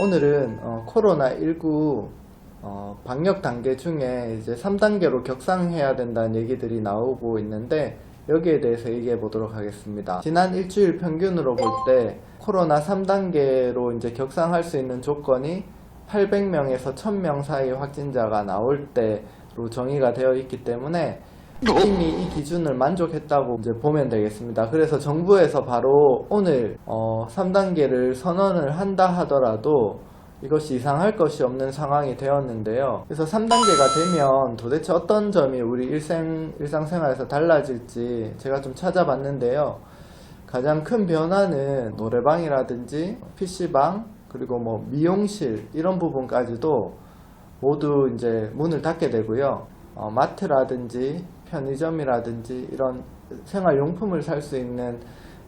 오늘은 어, 코로나19 어, 방역 단계 중에 이제 3단계로 격상해야 된다는 얘기들이 나오고 있는데 여기에 대해서 얘기해 보도록 하겠습니다. 지난 일주일 평균으로 볼 때 코로나 3단계로 이제 격상할 수 있는 조건이 800명에서 1000명 사이 확진자가 나올 때로 정의가 되어 있기 때문에 이미 이 기준을 만족했다고 이제 보면 되겠습니다. 그래서 정부에서 바로 오늘 어, 3단계를 선언을 한다 하더라도 이것이 이상할 것이 없는 상황이 되었는데요. 그래서 3단계가 되면 도대체 어떤 점이 우리 일생, 일상생활에서 달라질지 제가 좀 찾아봤는데요. 가장 큰 변화는 노래방이라든지 PC방, 그리고 뭐 미용실 이런 부분까지도 모두 이제 문을 닫게 되고요. 어, 마트라든지 편의점이라든지 이런 생활용품을 살 수 있는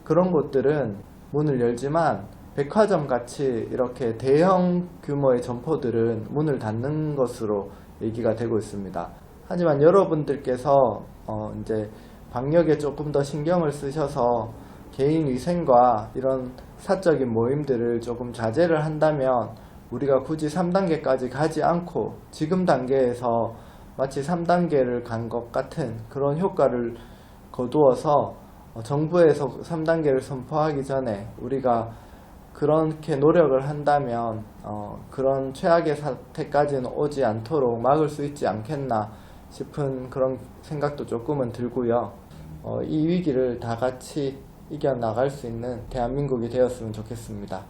그런 곳들은 문을 열지만 백화점 같이 이렇게 대형 규모의 점포들은 문을 닫는 것으로 얘기가 되고 있습니다. 하지만 여러분들께서 어, 이제 방역에 조금 더 신경을 쓰셔서 개인 위생과 이런 사적인 모임들을 조금 자제를 한다면 우리가 굳이 3단계까지 가지 않고 지금 단계에서 마치 3단계를 간 것 같은 그런 효과를 거두어서 어, 정부에서 3단계를 선포하기 전에 우리가 그렇게 노력을 한다면 어, 그런 최악의 사태까지는 오지 않도록 막을 수 있지 않겠나 싶은 그런 생각도 조금은 들고요. 어, 이 위기를 다 같이 이겨나갈 수 있는 대한민국이 되었으면 좋겠습니다.